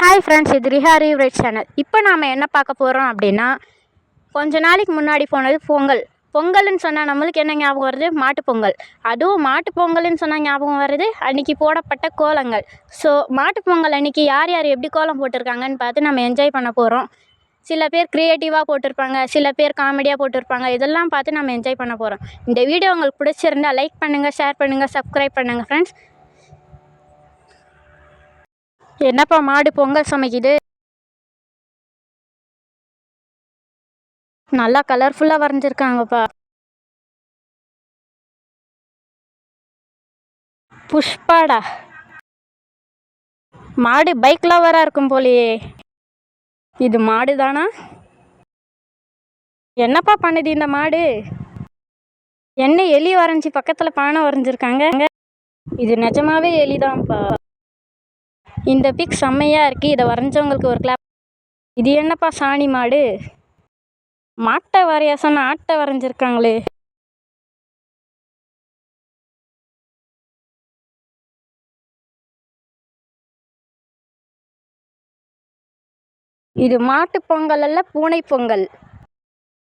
Hi friends இது ரிஹாரி right channel இப்போ நாம் என்ன பார்க்க போகிறோம் அப்படின்னா கொஞ்ச நாளைக்கு முன்னாடி போனது பொங்கல். பொங்கல்னு சொன்னால் நம்மளுக்கு என்ன ஞாபகம் வருது? மாட்டுப்பொங்கல் அதுவும் மாட்டு பொங்கல்னு சொன்னால் ஞாபகம் வருது? அன்றைக்கி போடப்பட்ட கோலங்கள். ஸோ மாட்டுப்பொங்கல் அன்றைக்கி யார் யார் எப்படி கோலம் போட்டிருக்காங்கன்னு பார்த்து நம்ம என்ஜாய் பண்ண போகிறோம் சில பேர் க்ரியேட்டிவாக போட்டிருப்பாங்க சில பேர் காமெடியாக போட்டிருப்பாங்க. இதெல்லாம் பார்த்து நம்ம என்ஜாய் பண்ண போகிறோம் இந்த வீடியோ உங்களுக்கு பிடிச்சிருந்தா லைக் பண்ணுங்கள் ஷேர் பண்ணுங்கள் சப்ஸ்கிரைப் பண்ணுங்கள் ஃப்ரெண்ட்ஸ் என்னப்பா மாடு பொங்கல் சமைக்குது? நல்லா கலர்ஃபுல்லாக வரைஞ்சிருக்காங்கப்பா. புஷ்பாடா. மாடு பைக் லவராக இருக்கும் போலியே. இது மாடு தானா என்னப்பா பண்ணுது இந்த மாடு? என்ன எலி வரைஞ்சி பக்கத்தில் பானை வரைஞ்சிருக்காங்க? இது நிஜமாவே எலிதான்ப்பா. இந்த பிக் செம்மையாக இருக்குது இதை வரைஞ்சவங்களுக்கு ஒரு கிளாப் இது என்னப்பா சாணி மாடு? மாட்டை வரைய சொன்ன ஆட்டை வரைஞ்சிருக்காங்களே. இது மாட்டு பொங்கல் அல்ல பூனை பொங்கல்.